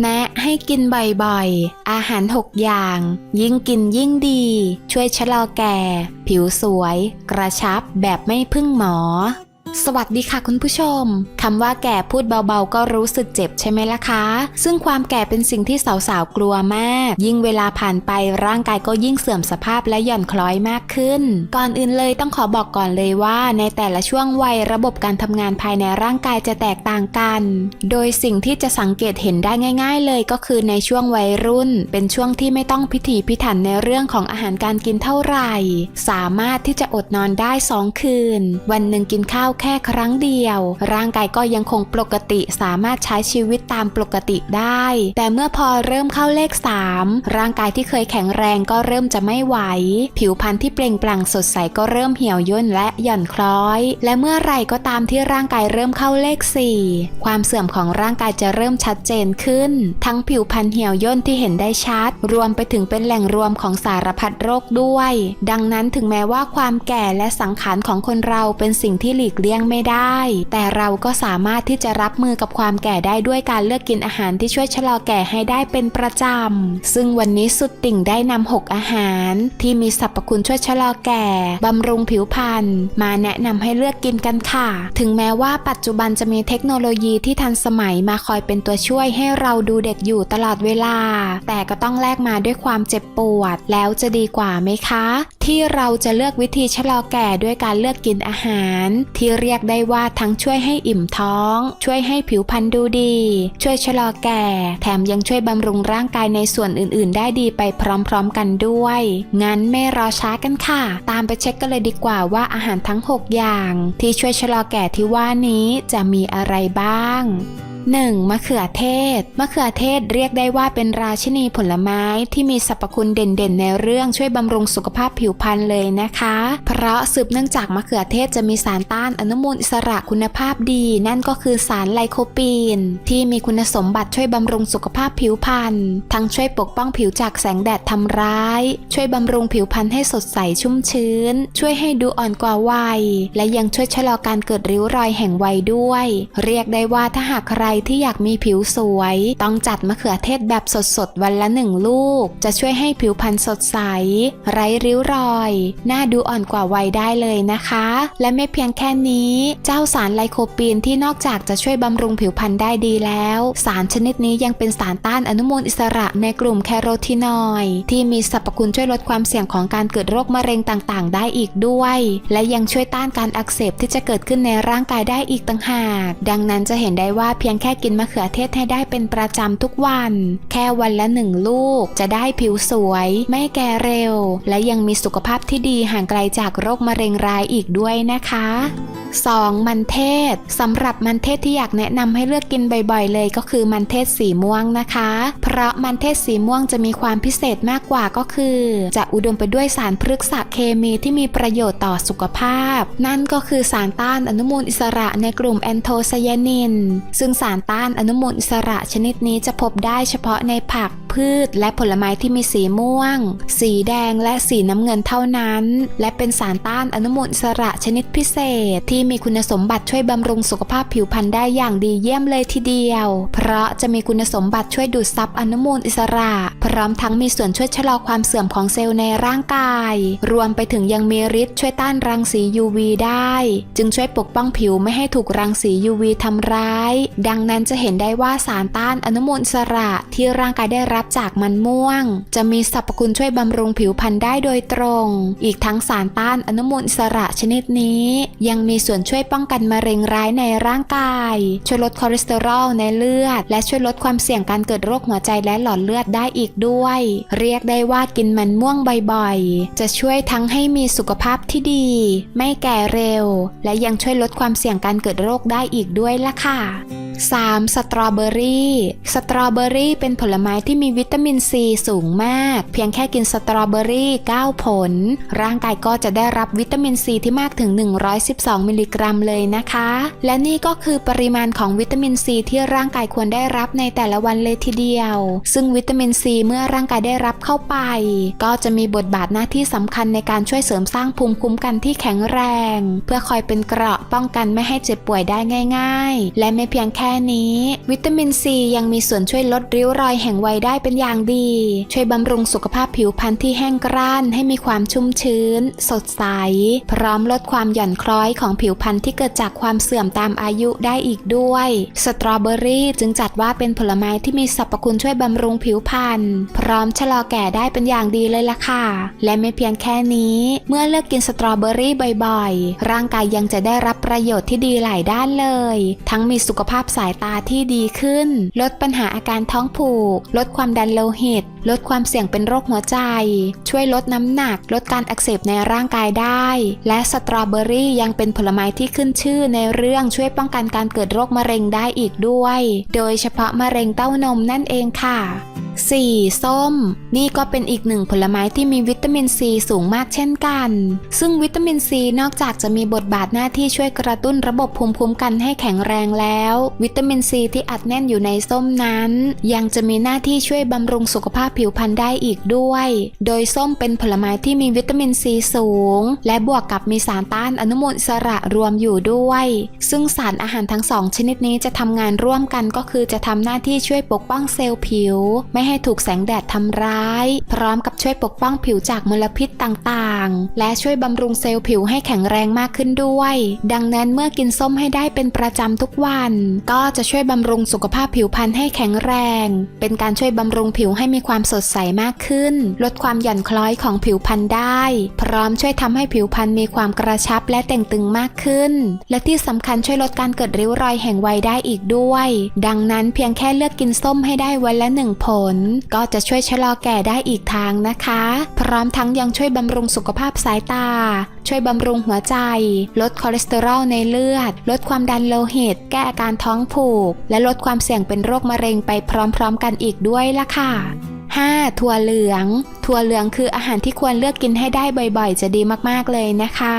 แนะให้กินบ่อยๆ อาหาร 6 อย่าง ยิ่งกินยิ่งดี ช่วยชะลอแก่ ผิวสวย กระชับแบบไม่พึ่งหมอ สวัสดีค่ะคุณผู้ชม คำว่าแก่พูดเบาๆ ก็รู้สึกเจ็บใช่ไหมล่ะคะ ซึ่งความแก่เป็นสิ่งที่สาวๆ กลัวมาก ยิ่งเวลาผ่านไปร่างกายก็ยิ่งเสื่อมสภาพและหย่อนคล้อยมากขึ้น ก่อนอื่นเลยต้องขอบอกก่อนเลยว่า ในแต่ละช่วงวัยระบบการทำงานภายในร่างกายจะแตกต่างกัน โดยสิ่งที่จะสังเกตเห็นได้ง่าย ๆ เลยก็คือในช่วงวัยรุ่น เป็นช่วงที่ไม่ต้องพิถีพิถันในเรื่องของอาหารการกินเท่าไหร่ สามารถที่จะอดนอนได้ 2 คืน วันหนึ่งกินข้าวแค่ครั้งเดียว ร่างกายก็ยังคงปกติสามารถใช้ชีวิตตามปกติได้ แต่เมื่อพอเริ่มเข้าเลข 3 ร่างกายที่เคยแข็งแรงก็เริ่มจะไม่ไหว ผิวพรรณที่เปล่งปลั่งสดใสก็เริ่มเหี่ยวย่นและหย่อนคล้อย และเมื่อไรก็ตามที่ร่างกายเริ่มเข้าเลข 4 ความเสื่อมของร่างกายจะเริ่มชัดเจนขึ้น ทั้งผิวพรรณเหี่ยวย่นที่เห็นได้ชัด รวมไปถึงเป็นแหล่งรวมของสารพัดโรคด้วย ดังนั้นถึงแม้ว่าความแก่และสังขารของคนเราเป็นสิ่งที่หลีกเลี่ยงยังไม่ได้ แต่เราก็สามารถที่จะรับมือกับความแก่ได้ด้วยการเลือกกินอาหารที่ช่วยชะลอแก่ให้ได้เป็นประจำ ซึ่งวันนี้สุดติ่งได้นำ6อาหาร ที่มีสรรพคุณช่วยชะลอแก่บำรุงผิวพรรณมาแนะนำให้เลือกกินกันค่ะ ถึงแม้ว่าปัจจุบันจะมีเทคโนโลยีที่ทันสมัยมาคอยเป็นตัวช่วยให้เราดูเด็กอยู่ตลอดเวลา แต่ก็ต้องแลกมาด้วยความเจ็บปวด แล้วจะดีกว่าไหมคะ ที่เราจะเลือกวิธีชะลอแก่ด้วยการเลือกกินอาหาร ที่เรียกได้ว่าทั้งช่วยให้อิ่มท้อง ช่วยให้ผิวพรรณดูดี ช่วยชะลอแก่ แถมยังช่วยบำรุงร่างกายในส่วนอื่น ๆ ได้ดีไปพร้อม ๆ กันด้วย งั้นไม่รอช้ากันค่ะ ตามไปเช็คกันเลยดีกว่าว่าอาหารทั้ง 6 อย่าง ที่ช่วยชะลอแก่ที่ว่านี้จะมีอะไรบ้าง 1. มะเขือเทศ มะเขือเทศเรียกได้ว่าเป็นราชินีผลไม้ที่มีสรรพคุณเด่นๆ ในเรื่องช่วยบำรุงสุขภาพผิวพรรณเลยนะคะ เพราะสืบเนื่องจากมะเขือเทศจะมีสารต้านอนุมูลอิสระคุณภาพดี นั่นก็คือสารไลโคปีน ที่มีคุณสมบัติช่วยบำรุงสุขภาพผิวพรรณทั้งช่วยปกป้องผิวจากแสงแดดทำร้าย ช่วยบำรุงผิวพรรณให้สดใสชุ่มชื้น ช่วยให้ดูอ่อนกว่าวัย และยังช่วยชะลอการเกิดริ้วรอยแห่งวัยด้วย เรียกได้ว่าถ้าหากใครที่อยากมีผิวสวย ต้องจัดมะเขือเทศแบบสดๆ วันละหนึ่งลูก จะช่วยให้ผิวพรรณสดใส ไร้ริ้วรอย หน้าดูอ่อนกว่าวัยได้เลยนะคะ และไม่เพียงแค่นี้ เจ้าสารไลโคปีนที่นอกจากจะช่วยบำรุงผิวพรรณได้ดีแล้ว สารชนิดนี้ยังเป็นสารต้านอนุมูลอิสระในกลุ่มแคโรทีนอยด์ที่มีสรรพคุณช่วยลดความเสี่ยงของการเกิดโรคมะเร็งต่างๆ ได้อีกด้วย และยังช่วยต้านการอักเสบที่จะเกิดขึ้นในร่างกายได้อีกต่างหาก ดังนั้นจะเห็นได้ว่าเพียงแค่กินมะเขือเทศให้ได้เป็นประจำทุกวัน แค่วันละหนึ่งลูกจะได้ผิวสวย ไม่แก่เร็ว และยังมีสุขภาพที่ดีห่างไกลจากโรคมะเร็งร้ายอีกด้วยนะคะ 2. มันเทศสำหรับมันเทศที่อยากแนะนำให้เลือกกินบ่อยๆ เลยก็คือมันเทศสีม่วงนะคะ เพราะมันเทศสีม่วงจะมีความพิเศษมากกว่าก็คือ จะอุดมไปด้วยสารพฤกษเคมีที่มีประโยชน์ต่อสุขภาพ นั่นก็คือสารต้านอนุมูลอิสระในกลุ่มแอนโทไซยานิน ซึ่งสารต้านอนุมูลอิสระชนิดนี้จะพบได้เฉพาะในผักพืชและผลไม้ที่มีสีม่วง สีแดงและสีน้ำเงินเท่านั้น และเป็นสารต้านอนุมูลอิสระชนิดพิเศษที่มีคุณสมบัติช่วยบำรุงสุขภาพผิวพรรณได้อย่างดีเยี่ยมเลยทีเดียว เพราะจะมีคุณสมบัติช่วยดูดซับอนุมูลอิสระ พร้อมทั้งมีส่วนช่วยชะลอความเสื่อมของเซลล์ในร่างกาย รวมไปถึงยังมีฤทธิ์ช่วยต้านรังสี UV ได้ จึงช่วยปกป้องผิวไม่ให้ถูกรังสี UV ทำร้าย ดังนั้นจะเห็นได้ว่าสารต้านอนุมูลอิสระที่ร่างกายได้รับจากมันม่วง จะมีสรรพคุณช่วยบำรุงผิวพรรณได้โดยตรง อีกทั้งสารต้านอนุมูลอิสระชนิดนี้ ยังมีส่วนวนช่วยป้องกันมะเร็งร้ายในร่างกาย ช่วยลดคอเลสเตอรอลในเลือด และช่วยลดความเสี่ยงการเกิดโรคหัวใจและหลอดเลือดได้อีกด้วย เรียกได้ว่ากินมันม่วงบ่อยๆ จะช่วยทั้งให้มีสุขภาพที่ดี ไม่แก่เร็ว และยังช่วยลดความเสี่ยงการเกิดโรคได้อีกด้วยล่ะค่ะ 3. สตรอเบอรี่ สตรอเบอรี่เป็นผลไม้ที่มีวิตามินซีสูงมาก เพียงแค่กินสตรอเบอรี่ 9 ผล ร่างกายก็จะได้รับวิตามินซีที่มากถึง 112 มิลลิกรัมเลยนะคะ และนี่ก็คือปริมาณของวิตามินซีที่ร่างกายควรได้รับในแต่ละวันเลยทีเดียว ซึ่งวิตามินซีเมื่อร่างกายได้รับเข้าไป ก็จะมีบทบาทหน้าที่สำคัญในการช่วยเสริมสร้างภูมิคุ้มกันที่แข็งแรง เพื่อคอยเป็นเกราะป้องกันไม่ให้เจ็บป่วยได้ง่าย ๆ และไม่เพียงแค่นี้ วิตามินซียังมีส่วนช่วยลดริ้วรอยแห่งวัยได้เป็นอย่างดี ช่วยบำรุงสุขภาพผิวพรรณที่แห้งกร้านให้มีความชุ่มชื้น สดใส พร้อมลดความหย่อนคล้อยของผิวพรรณที่เกิดจากความเสื่อมตามอายุได้อีกด้วย สตรอเบอรี่จึงจัดว่าเป็นผลไม้ที่มีสรรพคุณช่วยบำรุงผิวพรรณพร้อมชะลอแก่ได้เป็นอย่างดีเลยล่ะค่ะ และไม่เพียงแค่นี้ เมื่อเลิกกินสตรอเบอรี่บ่อยๆ ร่างกายยังจะได้รับประโยชน์ที่ดีหลายด้านเลย ทั้งมีสุขภาพสายตาที่ดีขึ้น ลดปัญหาอาการท้องผูก ลดความดันโลหิต ลดความเสี่ยงเป็นโรคหัวใจ ช่วยลดน้ำหนัก ลดการอักเสบในร่างกายได้ และสตรอเบอรี่ยังเป็นผลไม้ที่ขึ้นชื่อในเรื่องช่วยป้องกันการเกิดโรคมะเร็งได้อีกด้วย โดยเฉพาะมะเร็งเต้านมนั่นเองค่ะ 4. ส้ม นี่ก็เป็นอีกหนึ่งผลไม้ที่มีวิตามินซีสูงมากเช่นกัน ซึ่งวิตามินซีนอกจากจะมีบทบาทหน้าที่ช่วยกระตุ้นระบบภูมิคุ้มกันให้แข็งแรงแล้ว วิตามินซีที่อัดแน่นอยู่ในส้มนั้น ยังจะมีหน้าที่ช่วยบำรุงสุขภาพผิวพรรณได้อีกด้วย โดยส้มเป็นผลไม้ที่มีวิตามินซีสูง และบวกกับมีสารต้านอนุมูลอิสระรวมอยู่ด้วย ซึ่งสารอาหารทั้งสองชนิดนี้จะทำงานร่วมกันก็คือจะทำหน้าที่ช่วยปกป้องเซลล์ผิว ไม่ให้ถูกแสงแดดทำร้าย พร้อมกับช่วยปกป้องผิวจากมลพิษต่างๆ และช่วยบำรุงเซลล์ผิวให้แข็งแรงมากขึ้นด้วย ดังนั้นเมื่อกินส้มให้ได้เป็นประจำทุกวัน ก็จะช่วยบำรุงสุขภาพผิวพรรณให้แข็งแรง เป็นการช่วยบำรุงผิวให้มีความสดใสมากขึ้น ลดความหย่อนคล้อยของผิวพรรณได้ พร้อมช่วยทำให้ผิวพรรณมีความกระชับและแต่งตึงมากขึ้น และที่สำคัญช่วยลดการเกิดริ้วรอยแห่งวัยได้อีกด้วย ดังนั้นเพียงแค่เลือกกินส้มให้ได้วันละหนึ่งผลก็จะช่วยชะลอแก่ได้อีกทางนะคะ พร้อมทั้งยังช่วยบำรุงสุขภาพสายตา ช่วยบำรุงหัวใจ ลดคอเลสเตอรอลในเลือด ลดความดันโลหิต แก้อาการท้องผูก และลดความเสี่ยงเป็นโรคมะเร็งไปพร้อมๆกันอีกด้วยล่ะค่ะ 5. ถั่วเหลือง ถั่วเหลืองคืออาหารที่ควรเลือกกินให้ได้บ่อยๆ จะดีมากๆเลยนะคะ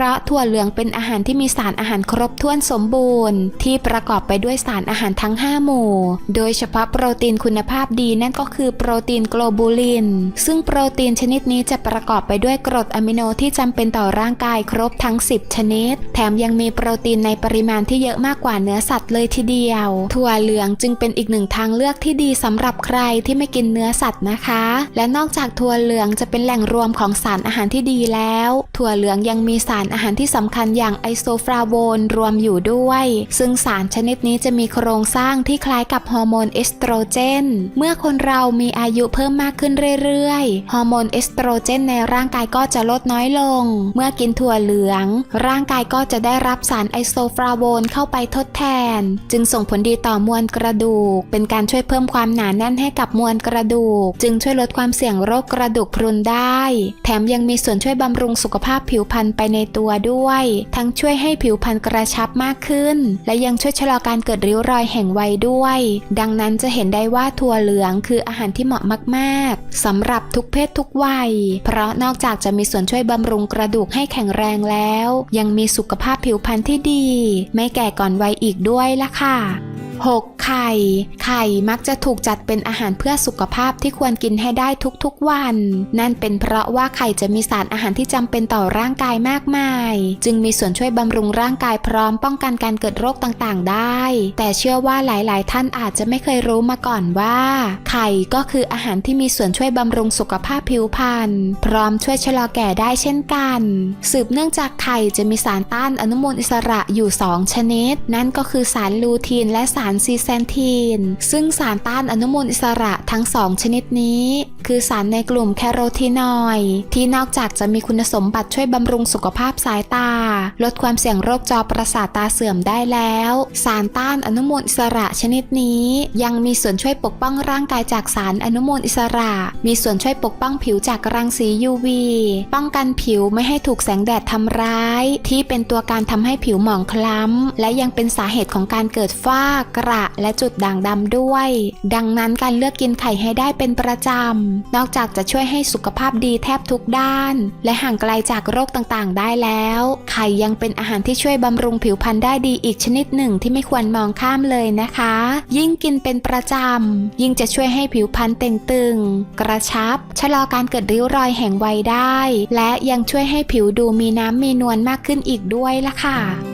ราะถั่วเหลืองเป็นอาหารที่มีสารอาหารครบถ้วนสมบูรณ์ ที่ประกอบไปด้วยสารอาหารทั้ง 5 หมู่ โดยเฉพาะโปรตีนคุณภาพดีนั่นก็คือโปรตีนโกลบูลิน ซึ่งโปรตีนชนิดนี้จะประกอบไปด้วยกรดอะมิโนที่จำเป็นต่อร่างกายครบทั้ง 10 ชนิด แถมยังมีโปรตีนในปริมาณที่เยอะมากกว่าเนื้อสัตว์เลยทีเดียว ถั่วเหลืองจึงเป็นอีกหนึ่งทางเลือกที่ดีสำหรับใครที่ไม่กินเนื้อสัตว์นะคะ และนอกจากถั่วเหลืองจะเป็นแหล่งรวมของสารอาหารที่ดีแล้ว ถั่วเหลืองยังมีสารอาหารที่สำคัญอย่างไอโซฟลาโวนรวมอยู่ด้วย ซึ่งสารชนิดนี้จะมีโครงสร้างที่คล้ายกับฮอร์โมนเอสโตรเจน เมื่อคนเรามีอายุเพิ่มมากขึ้นเรื่อยๆ ฮอร์โมนเอสโตรเจนในร่างกายก็จะลดน้อยลง เมื่อกินถั่วเหลือง ร่างกายก็จะได้รับสารไอโซฟลาโวนเข้าไปทดแทน จึงส่งผลดีต่อมวลกระดูก เป็นการช่วยเพิ่มความหนาแน่นให้กับมวลกระดูก จึงช่วยลดความเสี่ยงโรคกระดูกพรุนได้ แถมยังมีส่วนช่วยบำรุงสุขภาพผิวพรรณไปในตัวด้วย ทั้งช่วยให้ผิวพรรณกระชับมากขึ้น และยังช่วยชะลอการเกิดริ้วรอยแห่งวัยด้วย ดังนั้นจะเห็นได้ว่าถั่วเหลืองคืออาหารที่เหมาะมากๆสำหรับทุกเพศทุกวัย เพราะนอกจากจะมีส่วนช่วยบำรุงกระดูกให้แข็งแรงแล้ว ยังมีสุขภาพผิวพรรณที่ดี ไม่แก่ก่อนวัยอีกด้วยล่ะค่ะ 6. ไข่ ไข่มักจะถูกจัดเป็นอาหารเพื่อสุขภาพที่ควรกินให้ได้ทุกๆวัน นั่นเป็นเพราะว่าไข่จะมีสารอาหารที่จำเป็นต่อร่างกายมากมาย จึงมีส่วนช่วยบำรุงร่างกายพร้อมป้องกันการเกิดโรคต่างๆ ได้ แต่เชื่อว่าหลายๆ ท่านอาจจะไม่เคยรู้มาก่อนว่า ไข่ก็คืออาหารที่มีส่วนช่วยบำรุงสุขภาพผิวพรรณพร้อมช่วยชะลอแก่ได้เช่นกัน สืบเนื่องจากไข่จะมีสารต้านอนุมูลอิสระอยู่ 2 ชนิด นั่นก็คือสารลูทีนและสารซีแซนทีน ซึ่งสารต้านอนุมูลอิสระทั้ง2ชนิดนี้ คือสารในกลุ่มแคโรทีนอยด์ที่นอกจากจะมีคุณสมบัติช่วยบำรุงสุขภาพสายตา ลดความเสี่ยงโรคจอประสาทตาเสื่อมได้แล้ว สารต้านอนุมูลอิสระชนิดนี้ ยังมีส่วนช่วยปกป้องร่างกายจากสารอนุมูลอิสระ มีส่วนช่วยปกป้องผิวจากรังสี UV ป้องกันผิวไม่ให้ถูกแสงแดดทำร้าย ที่เป็นตัวการทำให้ผิวหมองคล้ำและยังเป็นสาเหตุของการเกิดฝ้ากระและจุดด่างดำด้วย ดังนั้นการเลือกกินไข่ให้ได้เป็นประจำ นอกจากจะช่วยให้สุขภาพดีแทบทุกด้าน และห่างไกลจากโรคต่างๆ ได้แล้ว ไข่ยังเป็นอาหารที่ช่วยบำรุงผิวพรรณได้ดีอีกชนิดหนึ่งที่ไม่ควรมองข้ามเลยนะคะ ยิ่งกินเป็นประจำ ยิ่งจะช่วยให้ผิวพรรณเต่งตึง กระชับ ชะลอการเกิดริ้วรอยแห่งวัยได้ และยังช่วยให้ผิวดูมีน้ำมีนวลมากขึ้นอีกด้วยล่ะค่ะ